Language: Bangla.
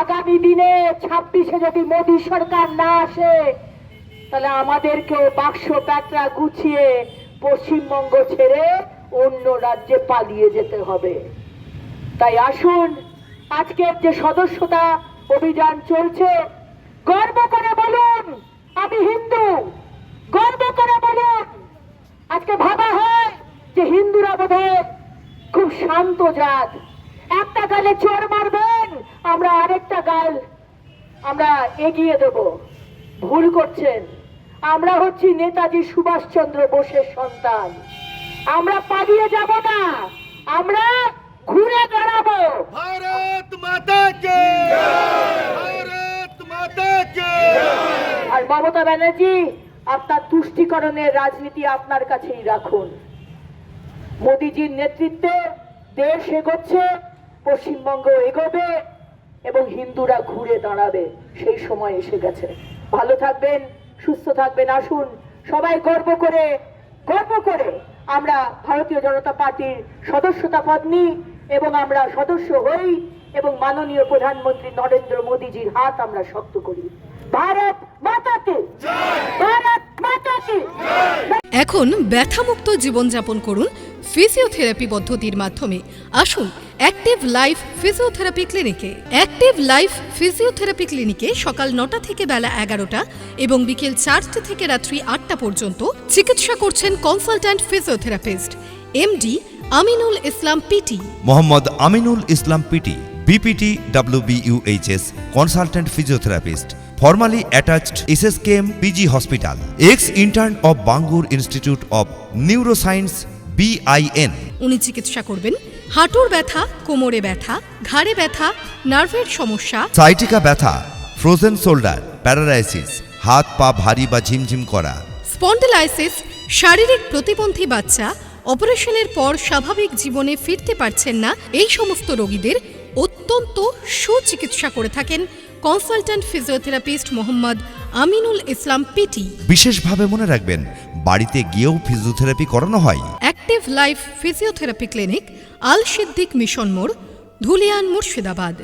আগামী দিনে ছাব্বিশে যদি মোদী সরকার না আসে, তাহলে আমাদেরকে বাক্স প্যাটরা গুছিয়ে পশ্চিমবঙ্গ ছেড়ে অন্য রাজ্যে পালিয়ে যেতে হবে। তাই আসুন, আজকের যে সদস্যতা অভিযান চলছে, গর্ব করে বলুন, আমি হিন্দু। গর্ব করে বলুন, আজকে ভাবা হয় যে হিন্দুরা বোধহয় খুব শান্ত জাত। একটা গালে চোর মারবেন আমরা আরেকটা গাল আমরা এগিয়ে দেব। ভুল করছেন। আমরা হচ্ছি নেতাজি সুভাষচন্দ্র বোসের সন্তান। আমরা পালিয়ে যাব না আমরা ঘুরে দাঁড়াবো। ভারত মাতা কে ভারত মাতা কে আর মমতা ব্যানার্জি আপনার তুষ্টিকরণের রাজনীতি আপনার কাছেই রাখুন। মোদিজির নেতৃত্বে দেশ এগোচ্ছে পশ্চিমবঙ্গ এগোবে এবং হিন্দুরা ঘুরে দাঁড়াবে, সেই সময় এসে গেছে। ভালো থাকবেন, সুস্থ থাকবেন, আসুন, সবাই গর্ব করে গর্ব করে আমরা ভারতীয় জনতা পার্টির সদস্যতা পদ নিই এবং আমরা সদস্য হই এবং মাননীয় প্রধানমন্ত্রী নরেন্দ্র মোদীজির হাত আমরা শক্ত করি। ভারত মাতাকে! ভারত মাতাকে! এখন ব্যথামুক্ত জীবনযাপন করুন ফিজিওথেরাপি পদ্ধতির মাধ্যমে। আসুন অ্যাক্টিভ লাইফ ফিজিওথেরাপি ক্লিনিকে। অ্যাক্টিভ লাইফ ফিজিওথেরাপি ক্লিনিকে সকাল নটা থেকে বেলা এগারোটা এবং বিকেল চারটে থেকে রাত্রি আটটা পর্যন্ত চিকিৎসা করছেন consultant physiotherapist MD Aminul Islam PT. Mohammad Aminul Islam PT BPT WBUHS consultant physiotherapist formally attached SSKM PG hospital ex intern of Bangur institute of neuroscience BIN উনি চিকিৎসা করবেন হাঁটুর ব্যথা কোমরে ব্যথা ঘাড়ে ব্যথা নার্ভের সমস্যা। সাইটিকা ব্যথা ফ্রোজেন শোল্ডার প্যারালাইসিস হাত পা ভারী বা ঝিমঝিম করা। স্পন্ডিলাইসিস শারীরিক প্রতিবন্ধী বাচ্চা অপারেশনের পর স্বাভাবিক জীবনে ফিরতে পারছেন না। এই সমস্ত রোগীদের অত্যন্ত সুচিকিৎসা করে থাকেন consultant physiotherapist Mohammad Aminul Islam PT. বিশেষভাবে মনে রাখবেন বাড়িতে গিয়েও ফিজিওথেরাপি করানো হয়। Active life physiotherapy clinic Al Siddique mission মোড় ধুলিয়ান মুর্শিদাবাদ